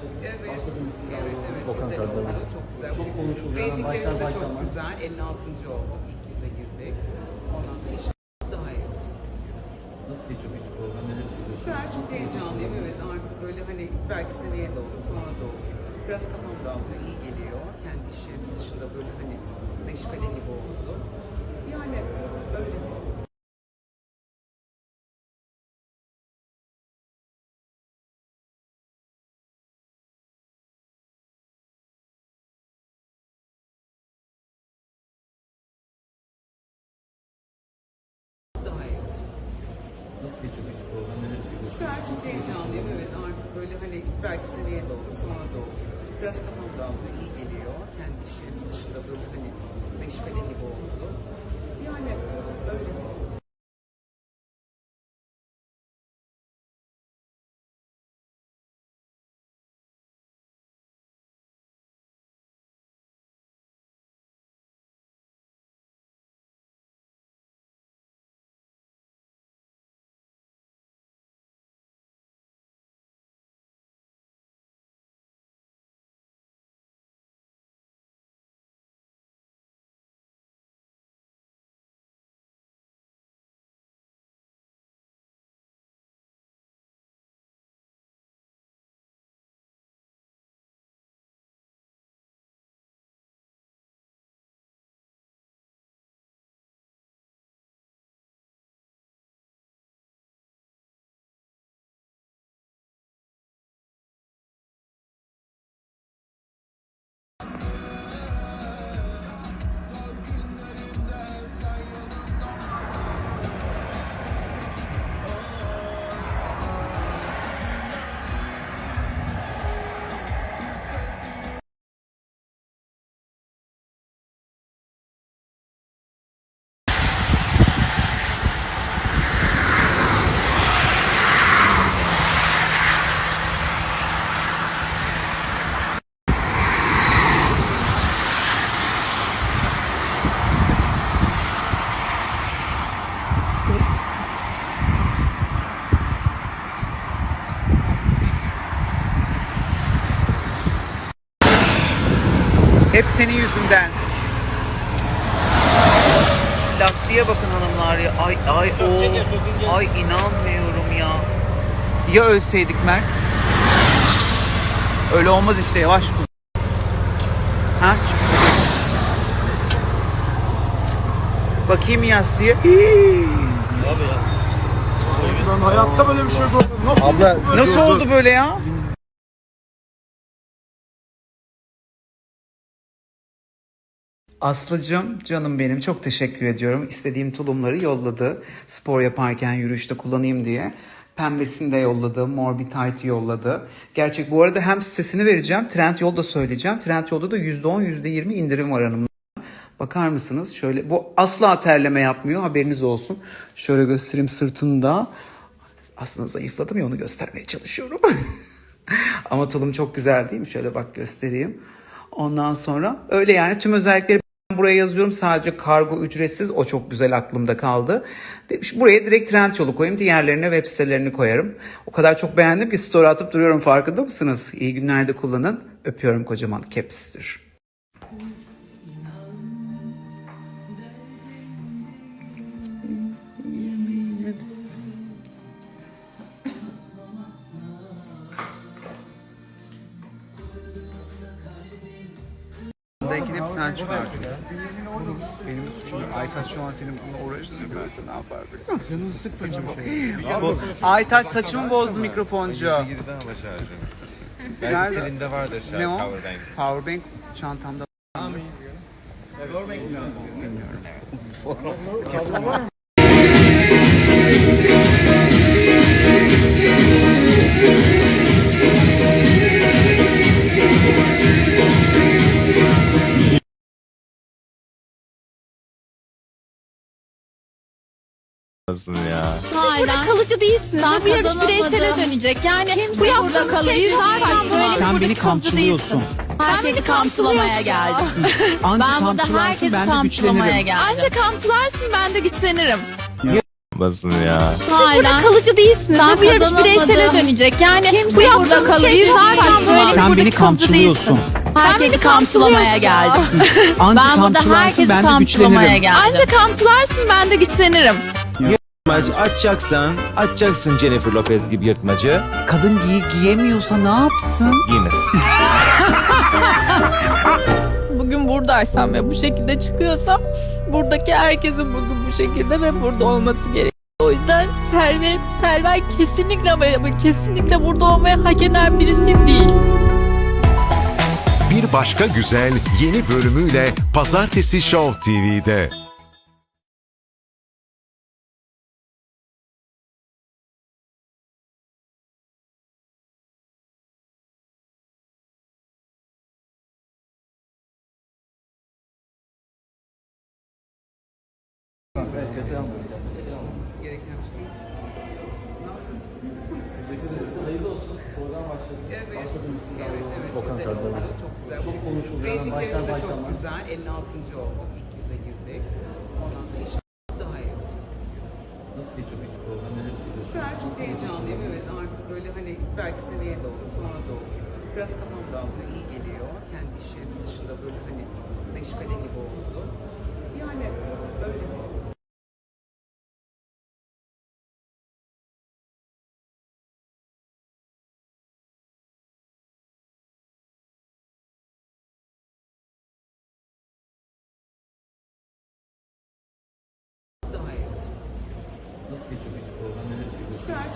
Evet, evet, evet. Volkan Güzel oldu, çok güzel. Çok konuşuluyor. Reytinglerimiz Başlar de çok güzel. 56. olduk. İlk yüze girdik. Ondan sonra inşallah daha iyi olacak. Nasıl geçiyor peki program? Neler hissediyorsunuz? Güzel, çok heyecanlıyım. Evet artık böyle hani belki seneye de olur, sonra da olur. Biraz kafam dağılıyor, iyi geliyor. Kendi işim dışında böyle hani meşgale gibi oldu. Yani öyle. Güzel, çok heyecanlıyım. Evet artık böyle hani belki seneye olur, sonra olur. Biraz kafam dağılıyor, iyi geliyor. Kendi işim dışında böyle hani meşgale gibi oldu. Yani öyle. Lastiğe bakın hanımlar ya. Ay ay o. Ay inanmıyorum ya. Ya ölseydik Mert? Öyle olmaz işte yavaş kullan. Ha? çık. Bakayım yastığa. Hii. Ben hayatta böyle bir şey görmedim. Nasıl? Abla Nasıl oldu böyle ya? Aslıcığım canım benim çok teşekkür ediyorum. İstediğim tulumları yolladı. Spor yaparken yürüyüşte kullanayım diye. Pembesini de yolladı. Mor bir tight yolladı. Gerçek bu arada hem sitesini vereceğim. Trendyol'da söyleyeceğim. Trendyol'da da %10 %20 indirim var hanımlar. Bakar mısınız? Şöyle bu asla terleme yapmıyor. Haberiniz olsun. Şöyle göstereyim sırtında. Aslında zayıfladım ya onu göstermeye çalışıyorum. Ama tulum çok güzel değil mi? Şöyle bak göstereyim. Ondan sonra öyle yani tüm özellikleri buraya yazıyorum. Sadece kargo ücretsiz. O çok güzel aklımda kaldı. Buraya direkt trend yolu koyayım. Diğerlerine web sitelerini koyarım. O kadar çok beğendim ki story atıp duruyorum. Farkında mısınız? İyi günlerde kullanın. Öpüyorum kocaman. Caps'tir. Sen çıkardın. Benim suçum yok. Aytaç şu an senin bununla uğraştığını görse ne yapar biliyor musun? Canınızı sıkmayın bu şey. Bu- Aytaç saçımı bozdu mikrofoncu. Girden ala şarjı. Nerede? Belki Selin'de vardır şarj Ne o? powerbank. Powerbank çantamda. Ya. Burada kalıcı değilsiniz ve bu yarış bireysele dönecek. Yani bu yaptığınız şey zaten böyle Sen burada beni kalıcı kamçılıyorsun. Sen beni kamçılamaya geldin. Anca ben burada kamçılarsın herkesi ben de kamçılamaya güçlenirim. geldim. Anca kamçılarsın ben de güçlenirim. yapmasın ya. Siz burada kalıcı değilsiniz Sen ve bu yarış kazanamadın. bireysele dönecek. Yani Kimse bu burada yaptığınız şey çok Zaten saçma. böyle Sen beni kalıcı kamçılıyorsun. Sen Herkesi beni kamçılamaya kamçılıyorsun. geldim. Anca Ben burada kamçılarsın herkesi ben de kamçılamaya güçlenirim. geldim. Anca kamçılarsın ben de güçlenirim. Maç açacaksan açacaksın Jennifer Lopez gibi yırtmacı Kadın giy giyemiyorsa ne yapsın? giymesin. bugün buradaysam ve bu şekilde çıkıyorsam buradaki herkesin bugün bu şekilde ve burada olması gerekiyor. O yüzden Selver, Selver kesinlikle ama kesinlikle burada olmaya hak eden birisi değil. Bir Başka Güzel yeni bölümüyle Pazartesi Show TV'de. Çok konuşuldu. Reytinglerimiz de çok güzel. 56. olduk. İlk yüze girdik. Ondan sonra inşallah daha iyi olacak. Nasıl geçiyor peki program? Neler hissediyorsun? Güzel, çok heyecanlıyım. Evet artık böyle hani belki seneye de olur, sonra da olur. Biraz kafam dağılıyor, iyi geliyor. Kendi işim dışında böyle hani meşgale gibi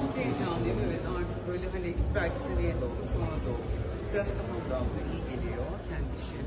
çok heyecanlıyım. Evet artık böyle hani belki seneye de sonra da. Biraz kafam dağılıyor, iyi geliyor. Kendi işim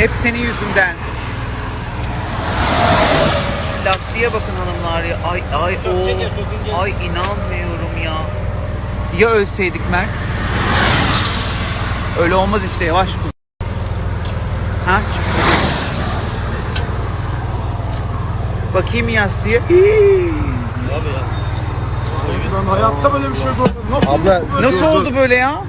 Hep senin yüzünden. Lastiğe bakın hanımlar ya. Ay ay o. Ay inanmıyorum ya. Ya ölseydik Mert? Öyle olmaz işte yavaş kullan. Ha çıktı. Bakayım yastığa. Hii. Ben hayatta böyle bir şey görmedim. Nasıl Abla, böyle Nasıl oldu böyle ya?